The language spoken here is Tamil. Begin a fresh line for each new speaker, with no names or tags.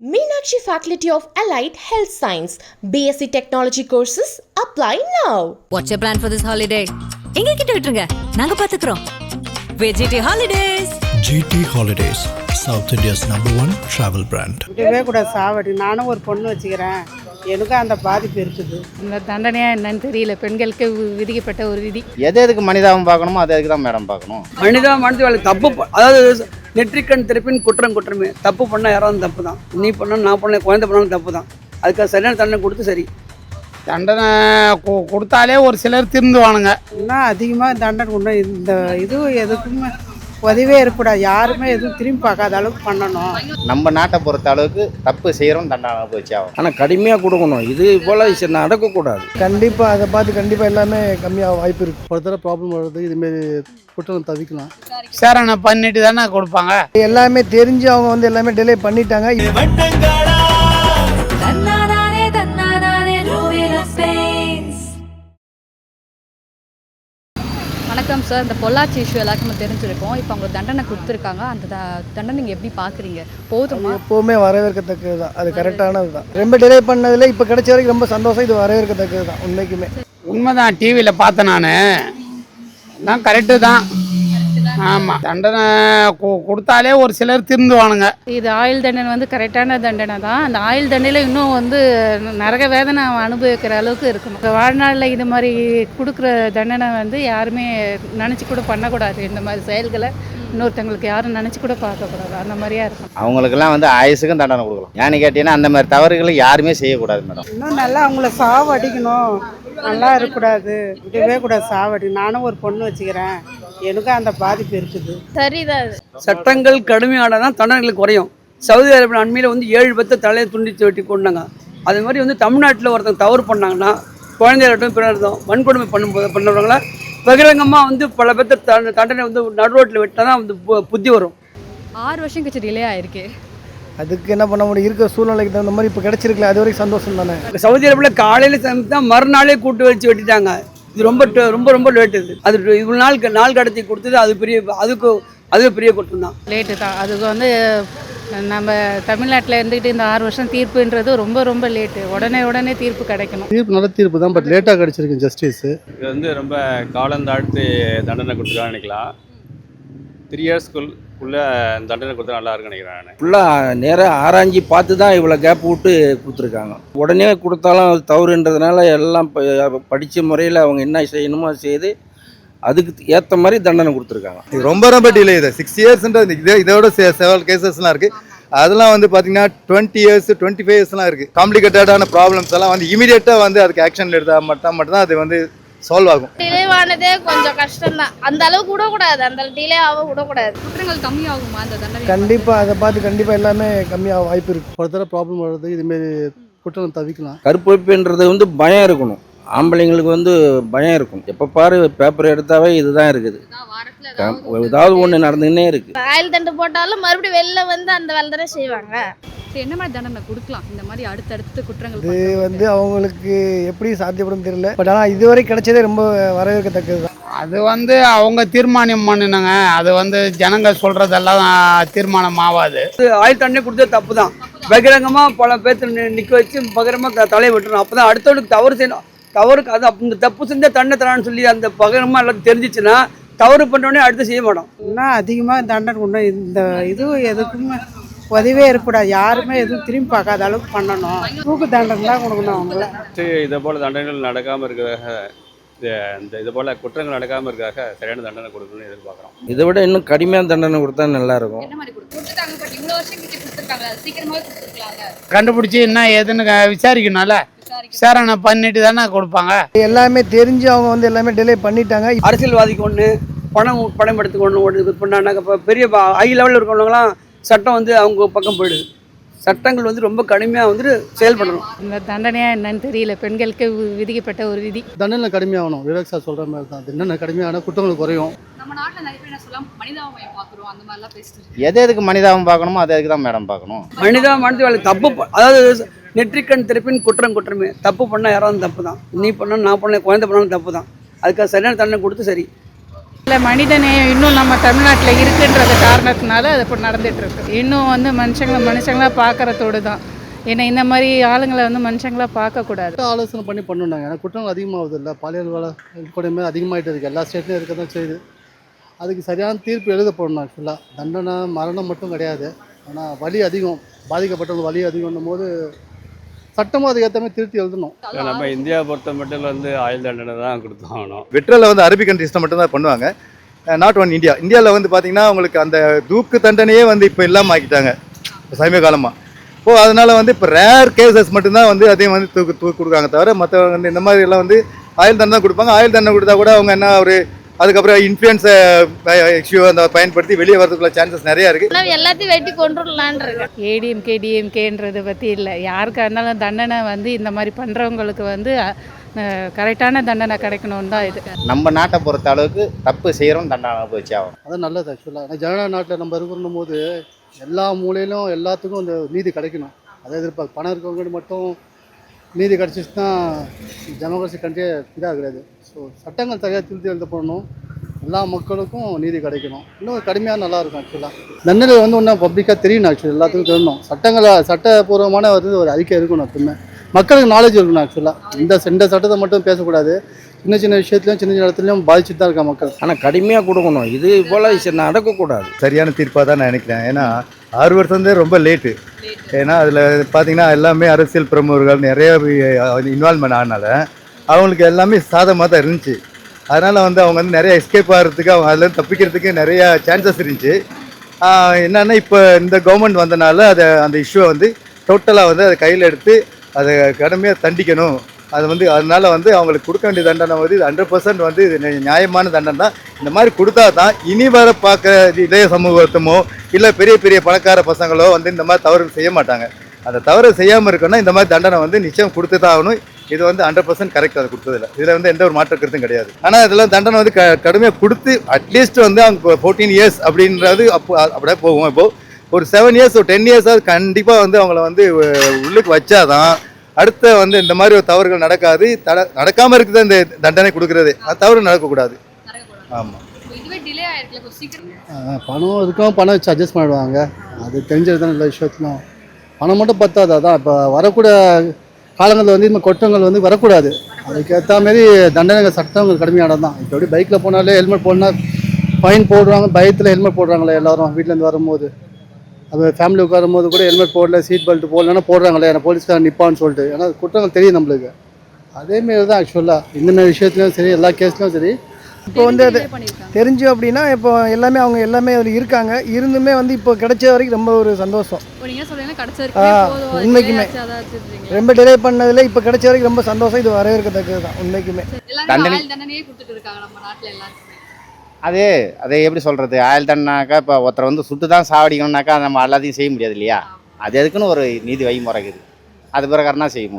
Meenakshi Faculty of Allied Health Science, BSc Technology courses, apply now.
What's your plan for this holiday எங்க கிட்ட விட்டுருங்க. நாங்க பாத்துக்கிறோம். வெஜிடி holidays
GT Holidays, South India's number one travel brand.
விடவே கூட சாவடி. நானும் ஒரு பொண்ணு வச்சுக்கிறேன். எனக்கும் அந்த பாதிப்பு இருக்குது.
இந்த தண்டனையா என்னன்னு தெரியல. பெண்களுக்கு விதிக்கப்பட்ட ஒரு விதி.
எது எதுக்கு மனிதாபம் பார்க்கணுமோ அது எதுக்கு தான் மேடம் பார்க்கணும்?
மனிதா மனித வேலை தப்பு அதாவது நெற்றிக்கண் திறப்பின் குற்றம் குற்றமே. தப்பு பண்ணால் யாராவது தப்பு தான் நீ பண்ண நான் பண்ண குழந்தை பண்ணாலும் தப்பு தான் அதுக்காக சரியான தண்டனை கொடுத்து சரி.
தண்டனை கொடுத்தாலே ஒரு சிலர் திருந்துவானுங்க.
இன்னும் அதிகமாக தண்டனை இன்னும் இந்த இது எதுக்குமே உதவியே இருக்கக்கூடாது யாருமே எதுவும் திரும்பி பார்க்காத அளவுக்கு பண்ணணும்.
நம்ம நாட்டை பொறுத்த அளவுக்கு தப்பு செய்கிறோம் தண்டனை அனுபவிச்சு ஆகும்
ஆனால் கடுமையாக கொடுக்கணும். இது போல் சரி நடக்கக்கூடாது.
கண்டிப்பாக அதை பார்த்து கண்டிப்பாக எல்லாமே கம்மியாக வாய்ப்பு இருக்குது ஒரு தடவை ப்ராப்ளம் வர்றது இதுமாரி குற்றம் தவிக்கலாம்.
விசாரணை பண்ணிட்டு தானே கொடுப்பாங்க.
எல்லாமே தெரிஞ்சு அவங்க வந்து எல்லாமே டிலே பண்ணிட்டாங்க.
சார் இந்த பொள்ளாச்சி இஷ்யூ எல்லாருக்குமே தெரிஞ்சிருக்கோம். இப்போ அவங்க தண்டனை கொடுத்துருக்காங்க. அந்த த- தண்டனை நீங்கள் எப்படி பார்க்குறீங்க போதுமா?
எப்போவுமே வரவேற்கத்தக்கது தான் அது கரெக்டானது தான் ரொம்ப டிலே பண்ணதில் இப்போ கிடைச்ச வரைக்கும் ரொம்ப சந்தோஷம். இது வரவேற்கத்தக்கது தான் உண்மைக்குமே.
உண்மைதான். டிவியில் பார்த்தேன் நான். தான் கரெக்டு தான். ஆமாம் தண்டனை கு- கொடுத்தாலே ஒரு சிலர் திருந்துவானுங்க.
இது ஆயுள் தண்டனை வந்து கரெக்டான தண்டனை தான். அந்த ஆயுள் தண்டனையில் இன்னும் வந்து நரக வேதனை அவன் அனுபவிக்கிற அளவுக்கு இருக்கணும் வாழ்நாளில் இது மாதிரி கொடுக்குற தண்டனை வந்து யாருமே நினச்சி கூட பண்ணக்கூடாது. இந்த மாதிரி செயல்களை இன்னொருத்தங்களுக்கு யாரும் நினச்சி கூட பார்க்கக்கூடாது. அந்த மாதிரியா இருக்கும்.
அவங்களுக்கெல்லாம் வந்து ஆயுசுக்கும் தண்டனை கொடுக்கலாம். ஏன்னு கேட்டீங்கன்னா அந்த மாதிரி தவறுகளை யாருமே செய்யக்கூடாது மேடம்.
இன்னும் நல்லா அவங்கள சாவடிக்கணும். நல்லா இருக்கக்கூடாது. விடவே கூடாது சாவடி. நானும் ஒரு பொண்ணு வச்சுக்கிறேன். எனக்கும் அந்த பாதிப்பு இருக்குது.
சரிதான்
சட்டங்கள் கடுமையானால் தான் தண்டனைகள் குறையும். சவுதி அரேபியா அண்மையில் வந்து ஏழு பேர்த்த தலையை துண்டித்து வெட்டி கொண்டாங்க. அதே மாதிரி வந்து தமிழ்நாட்டில் ஒருத்தன் தவறு பண்ணாங்கன்னா குழந்தைகள்ட்டும் பிறர்தான் வன்கொடுமை பண்ணும்போது பண்ணுறவங்கள பகிரங்கமாக வந்து பல பேர்த்த தண்டனை வந்து நடுரோட்டில் விட்டால் தான் வந்து பு- புத்தி வரும்.
ஆறு வருஷம் கழிச்சு டிலே ஆயிருக்கு.
அதுக்கு என்ன பண்ண முடியும்? இருக்கிற சூழ்நிலைக்கு தகுந்த மாதிரி இப்போ கிடைச்சிருக்கல அது வரைக்கும் சந்தோஷம் தானே
சவுதி அரேபியாவில் காலையில் தான் மறுநாளே கூட்டு வச்சு வெட்டிட்டாங்க. இது ரொம்ப ரொம்ப ரொம்ப லேட் இது. அது இவ்வளோ நாள் நாள் கடத்தி கொடுத்தது அது பெரிய அதுக்கு அதுவே பெரிய குற்றம் தான்.
லேட்டு தான். அதுக்கு வந்து நம்ம தமிழ்நாட்டில் இருந்துக்கிட்டு இந்த ஆறு வருஷம் தீர்ப்புன்றது ரொம்ப ரொம்ப லேட்டு உடனே உடனே தீர்ப்பு கிடைக்கணும்.
தீர்ப்பு நல்ல தீர்ப்பு தான். பட் லேட்டாக கிடைச்சிருக்கு ஜஸ்டிஸ்
இது வந்து ரொம்ப காலந்தாழ்த்து தண்டனை கொடுத்துருக்கான்னு நினைக்கலாம். த்ரீ இயர்ஸ்க்குள்ளே தண்டனை கொடுத்தா நல்லா இருக்குன்னு நினைக்கிறேன் நான்.
ஃபுல்லாக நேராக ஆராய்ஞ்சி பார்த்து தான் இவ்வளோ கேப் விட்டு கொடுத்துருக்காங்க. உடனே கொடுத்தாலும் அது தவறுன்றதுனால எல்லாம் படித்த முறையில் அவங்க என்ன செய்யணுமோ அதை செய்து அதுக்கு ஏற்ற மாதிரி தண்டனை கொடுத்துருக்காங்க.
இது ரொம்ப ரொம்ப டிலே இது. சிக்ஸ் இயர்ஸ்ன்றது இதே இதோட செவல் கேசஸ்லாம் இருக்குது அதெல்லாம் வந்து பார்த்தீங்கன்னா டுவெண்ட்டி இயர்ஸ் டுவெண்ட்டி ஃபைவ் இயர்ஸ்லாம் இருக்குது காம்ப்ளிகேட்டடான ப்ராப்ளம்ஸ் எல்லாம் வந்து இமீடியட்டாக வந்து அதுக்கு ஆக்ஷன் எடுத்தால் மட்டும் மட்டும்தான் அது வந்து சால்வ் ஆகும்.
டிலே ஆனதே கொஞ்சம் கஷ்டம் தான் அந்த அளவுக்கு விடக்கூடாது. அந்த டிலே ஆக விடக்கூடாது.
குற்றங்கள் கம்மியாகுமா அந்த தண்டனை
கண்டிப்பாக அதை பார்த்து கண்டிப்பாக எல்லாமே கம்மியாக வாய்ப்பு இருக்குது ஒரு தடவை ப்ராப்ளம் வர்றது இதுமாரி குற்றம் தவிக்கலாம்.
கற்பழிப்புன்றது வந்து பயம் இருக்கணும். ஆம்பளைங்களுக்கு வந்து பயம் இருக்கும். எப்போ பாரு பேப்பர் எடுத்தாவே இதுதான் இருக்குது. ஏதாவது ஒன்று நடந்துக்கினே இருக்குது
ஆயில் தண்டு போட்டாலும் மறுபடியும் வெளில வந்து அந்த வேலை தானே செய்வாங்க.
என்ன மாதிரி தண்டனை கொடுக்கலாம்? இந்த மாதிரி அடுத்தடுத்து குற்றங்கள்
இது வந்து அவங்களுக்கு எப்படி சாத்தியப்படும் தெரியல. பட் ஆனால் இதுவரை கிடைச்சதே ரொம்ப வரவேற்கத்தக்கது தான்.
அது வந்து அவங்க தீர்மானம் பண்ணினாங்க. அது வந்து ஜனங்க சொல்கிறதெல்லாம் தீர்மானம் ஆகாது
ஆயுள் தண்டனை கொடுத்தது தப்பு தான் பகிரங்கமாக பல பேர்த்த நிற்க வச்சு பகிரமாக தலையை வெட்டணும். அப்போ தான் அடுத்தவனுக்கு தவறு செய்யணும். தவறுக்கு அது இந்த தப்பு செஞ்சால் தண்டனை தரான்னு சொல்லி அந்த பகிரமாக எல்லாரும் தெரிஞ்சிச்சுன்னா தவறு பண்ணோடனே அடுத்து செய்ய மாட்டோம்.
இன்னும் அதிகமாக தண்டனை இன்னும் இந்த இது எதுக்குமே உதவியே இருக்கக்கூடாது. யாருமே எதுவும் திரும்பி பார்க்காத அளவுக்கு பண்ணணும். தூக்கு தண்டனை தான் கொடுக்கணும் அவங்கள
இதை போல் தண்டனைகள் நடக்காமல் இருக்கிறதாக இந்த இது போல் குற்றங்கள் நடக்காமல் இருக்கிறதாக சரியான தண்டனை கொடுக்கணும்னு எதிர்பார்க்குறோம்.
இதை விட இன்னும் கடுமையான தண்டனை கொடுத்தா நல்லா இருக்கும்
கண்டுபிடிச்சி என்ன ஏதுன்னு விசாரிக்கணும்ல. விசாரணை பண்ணிட்டு தானே கொடுப்பாங்க.
எல்லாமே தெரிஞ்சு அவங்க வந்து எல்லாமே டிலே பண்ணிட்டாங்க.
அரசியல்வாதிக்கு ஒன்று பணம் பணம் எடுத்துக்கு ஒன்று ஒன்று இது பண்ணாங்க இப்போ பெரிய ஹை லெவலில் இருக்கிறவங்களாம் சட்டம் வந்து அவங்க பக்கம் போயிடுது. சட்டங்கள் வந்து ரொம்ப கடுமையாக வந்துட்டு செயல்படணும்.
இந்த தண்டனையா என்னன்னு தெரியல. பெண்களுக்கு விதிக்கப்பட்ட ஒரு விதி.
தண்டனை கடுமையாகணும். ரிலாக்ஸாக சொல்கிற மாதிரி தான். என்னென்ன கடுமையான குற்றங்கள் குறையும்?
நம்ம நாட்டில் நிறைய பேர் என்ன சொல்லலாம்? மனிதாபமயம் பார்க்குறோம். அந்த மாதிரிலாம் பேசிட்டு
எது எதுக்கு மனிதாபம் பார்க்கணுமோ அது எதுக்கு தான் மேடம் பார்க்கணும்?
மனிதா மனித வேலை தப்பு அதாவது நெற்றிக்கண் திறப்பின் குற்றம் குற்றமே. தப்பு பண்ணால் யாராவது தப்பு தான் நீ பண்ண நான் பண்ண குழந்தை பண்ணாலும் தப்பு தான் அதுக்காக சரியான தண்டனை கொடுத்து சரி.
இல்லை மனிதநேயம் இன்னும் நம்ம தமிழ்நாட்டில் இருக்குன்றது காரணத்தினால அது இப்போ நடந்துட்டு இருக்கு. இன்னும் வந்து மனுஷங்களை மனுஷங்களா பார்க்கறதோடு தான். ஏன்னா இந்த மாதிரி ஆளுங்களை வந்து மனுஷங்களா பார்க்கக்கூடாது
ஆலோசனை பண்ணி பண்ணணும் ஏன்னா குற்றங்கள் அதிகமாகுது இல்லை. பாலியல் வேலை கொடுமை அதிகமாகிட்டு இருக்கு. எல்லா ஸ்டேட்லையும் இருக்க தான் செய்யுது. அதுக்கு சரியான தீர்ப்பு எழுதப்படணும் ஆக்சுவலாக தண்டனை மரணம் மட்டும் கிடையாது. ஆனால் வலி அதிகம். பாதிக்கப்பட்டவங்க வலி அதிகம்னும் போது சட்டமும் அதுக்கு ஏற்ற மாதிரி திருத்தி எழுதணும்.
நம்ம இந்தியா பொறுத்த மட்டும் வந்து ஆயுள் தண்டனை தான் கொடுத்தாகணும்
வெற்றில் வந்து அரபிக் கண்ட்ரீஸில் மட்டும்தான் பண்ணுவாங்க. நாட் ஒன் இந்தியா இந்தியாவில் வந்து பார்த்தீங்கன்னா உங்களுக்கு அந்த தூக்கு தண்டனையே வந்து இப்போ இல்லாமல் ஆக்கிட்டாங்க. சமீப காலமாக இப்போ அதனால வந்து இப்போ ரேர் கேசஸ் மட்டும்தான் வந்து அதையும் வந்து தூக்கு தூக்கு கொடுக்காங்க தவிர மற்றவங்க வந்து இந்த மாதிரி எல்லாம் வந்து ஆயுள் தண்டனை தான் கொடுப்பாங்க. ஆயுள் தண்டனை கொடுத்தா கூட அவங்க என்ன ஒரு அதுக்கப்புறம் இன்ஃப்ளூயன்ஸை இஷ்யூ அந்த பயன்படுத்தி வெளியே வரதுக்குள்ள சான்சஸ் நிறையா இருக்குது
எல்லாத்தையும் வெட்டி கொண்டுடலான் இருக்கு ஏடிஎம்கே டிஎம்கேன்றது பற்றி இல்லை. யாருக்கா இருந்தாலும் தண்டனை வந்து இந்த மாதிரி பண்ணுறவங்களுக்கு வந்து கரெக்டான தண்டனை கிடைக்கணும்னு தான் இது.
நம்ம நாட்டை பொறுத்த அளவுக்கு தப்பு செய்கிறோம் தண்டனை அனுபவிச்சு ஆகணும்.
அதான் நல்லது ஆக்சுவலாக ஆனால் ஜனநாயக நாட்டில் நம்ம இருக்கிறோம் போது எல்லா மூலையிலும் எல்லாத்துக்கும் அந்த நீதி கிடைக்கணும். அதை எதிர்பார்க்க பணம் இருக்கவங்களுக்கு மட்டும் நீதி கிடச்சிச்சுன்னா டெமோக்ரஸி கண்ட்ரியே இதாக கிடையாது. ஸோ சட்டங்கள் சரியாக திருத்தி எழுதப்படணும். எல்லா மக்களுக்கும் நீதி கிடைக்கணும். இன்னும் கடுமையாக நல்லா இருக்கும் ஆக்சுவலாக தண்டனை வந்து ஒன்றும் பப்ளிக்காக தெரியணும் ஆக்சுவலி எல்லாத்துக்கும் தெரியணும். சட்டங்களை சட்டப்பூர்வமான வந்து ஒரு அறிக்கை இருக்கணும் எப்பவுமே. மக்களுக்கு நாலேஜ் இருக்கணும் ஆக்சுவலாக இந்த இந்த சட்டத்தை மட்டும் பேசக்கூடாது. சின்ன சின்ன விஷயத்துலையும் சின்ன சின்ன இடத்துலையும் பாதிச்சுட்டு தான் இருக்கா மக்கள்.
ஆனால் கடுமையாக கொடுக்கணும். இது போல் நடக்கக்கூடாது.
சரியான தீர்ப்பாக தான் நான் நினைக்கிறேன். ஏன்னா ஆறு வருஷம் வந்து ரொம்ப லேட்டு ஏன்னா அதில் பார்த்தீங்கன்னா எல்லாமே அரசியல் பிரமுகர்கள் நிறைய இன்வால்மெண்ட் ஆனால அவங்களுக்கு எல்லாமே சாதமாக தான் இருந்துச்சு. அதனால் வந்து அவங்க வந்து நிறைய எஸ்கேப் ஆகிறதுக்கு அவங்க அதுலேருந்து தப்பிக்கிறதுக்கு நிறைய சான்சஸ் இருந்துச்சு. என்னென்னா இப்போ இந்த கவர்மெண்ட் வந்தனால அதை அந்த இஷ்யூவை வந்து டோட்டலாக வந்து அதை கையில் எடுத்து அதை கடுமையாக தண்டிக்கணும். அது வந்து அதனால் வந்து அவங்களுக்கு கொடுக்க வேண்டிய தண்டனை வந்து இது ஹண்ட்ரட் பர்சன்ட் வந்து இது நியாயமான தண்டனை தான். இந்த மாதிரி கொடுத்தா தான் இனி வர பார்க்குற இளைய சமூகத்தமோ இல்லை பெரிய பெரிய பணக்கார பசங்களோ வந்து இந்த மாதிரி தவறு செய்ய மாட்டாங்க. அந்த தவறு செய்யாமல் இருக்கணும்னா இந்த மாதிரி தண்டனை வந்து நிச்சயம் கொடுத்து தான் ஆகணும். இது வந்து ஹண்ட்ரட் பர்சன்ட் கரெக்ட் அது கொடுத்ததில்ல. இதில் வந்து எந்த ஒரு மாற்று கருத்தும் கிடையாது. ஆனால் இதெல்லாம் தண்டனை வந்து க கடுமையாக கொடுத்து அட்லீஸ்ட் வந்து அவங்க ஃபோர்டீன் இயர்ஸ் அப்படின்றது அப்போ அப்படியே போகும். இப்போ ஒரு செவன் இயர்ஸ் ஒரு டென் இயர்ஸாவது கண்டிப்பாக வந்து அவங்கள வந்து உள்ளுக்கு வச்சாதான் அடுத்த வந்து இந்த மாதிரி ஒரு தவறுகள் நடக்காது. தட நடக்காமல் இருக்குது இந்த தண்டனை கொடுக்கறது. அது தவறு நடக்கக்கூடாது. ஆமாம்
பணம் இருக்கும் பணம் வச்சு அட்ஜஸ்ட் பண்ணிடுவாங்க. அது தெரிஞ்சது தான் எல்லா விஷயத்துலையும் பணம் மட்டும் பத்தாது அதான். இப்போ வரக்கூடிய காலங்களில் வந்து இந்த குற்றங்கள் வந்து வரக்கூடாது. அதுக்கேற்ற மாரி தண்டனைகள் சட்டம் கடுமையானது தான் இப்போ எப்படி பைக்கில் போனாலே ஹெல்மெட் போடனா ஃபைன் போடுறாங்க பயத்தில் ஹெல்மெட் போடுறாங்களே எல்லாரும் வீட்டிலேருந்து வரும்போது. அது ஃபேமிலி உட்காரும் போது கூட ஹெல்மெட் போடல சீட் பெல்ட் போடலன்னா போடுறாங்களே ஏன்னா போலீஸ்காரன் நிற்பான்னு சொல்லிட்டு. ஏன்னா குற்றங்கள் தெரியும் நம்மளுக்கு. அதேமாரி தான் ஆக்சுவலாக இந்த விஷயத்துலையும் சரி எல்லா கேஸ்லையும் சரி. இப்போ வந்து அது தெரிஞ்சு அப்படின்னா இப்போ எல்லாமே அவங்க எல்லாமே அதில் இருக்காங்க. இருந்துமே வந்து இப்போ கிடைச்ச வரைக்கும் ரொம்ப ஒரு சந்தோஷம். உண்மைக்குமே. ரொம்ப டிலே பண்ணதில் இப்போ கிடைச்ச வரைக்கும் ரொம்ப சந்தோஷம். இது வரவேற்கத்தக்கது தான் உண்மைக்குமே.
தண்டனை. அது அதை எப்படி சொல்கிறது ஆயுள் தண்டனாக்கா இப்போ ஒருத்தரை வந்து சுட்டு தான் சாவடிக்கணும்னாக்கா நம்ம எல்லாத்தையும் செய்ய முடியாது இல்லையா? அது எதுக்குன்னு ஒரு நீதி வழிமுறை இருக்குது. அது பிரகாரம் தான் செய்ய முடியும்.